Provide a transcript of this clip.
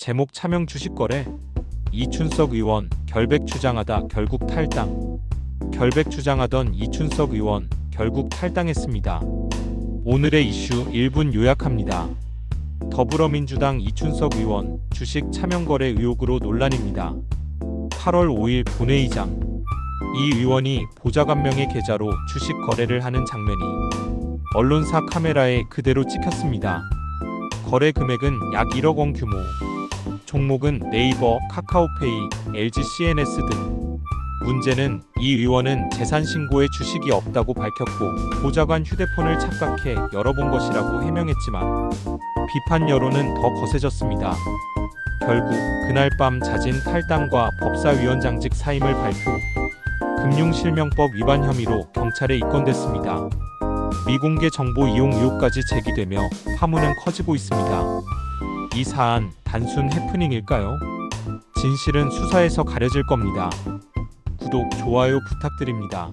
제목 차명 주식 거래 이춘석 의원 결백 주장하다 결국 탈당 결백 주장하던 이춘석 의원 결국 탈당했습니다. 오늘의 이슈 1분 요약합니다. 더불어민주당 이춘석 의원 주식 차명 거래 의혹으로 논란입니다. 8월 5일 본회의장 이 의원이 보좌관명의 계좌로 주식 거래를 하는 장면이 언론사 카메라에 그대로 찍혔습니다. 거래 금액은 약 1억 원 규모. 종목은 네이버, 카카오페이, LG CNS 등. 문제는 이 의원은 재산 신고에 주식이 없다고 밝혔고 보좌관 휴대폰을 착각해 열어본 것이라고 해명했지만 비판 여론은 더 거세졌습니다. 결국 그날 밤 자진 탈당과 법사위원장직 사임을 발표. 금융실명법 위반 혐의로 경찰에 입건됐습니다. 미공개 정보 이용 의혹까지 제기되며 파문은 커지고 있습니다. 이 사안 단순 해프닝일까요? 진실은 수사에서 가려질 겁니다. 구독, 좋아요 부탁드립니다.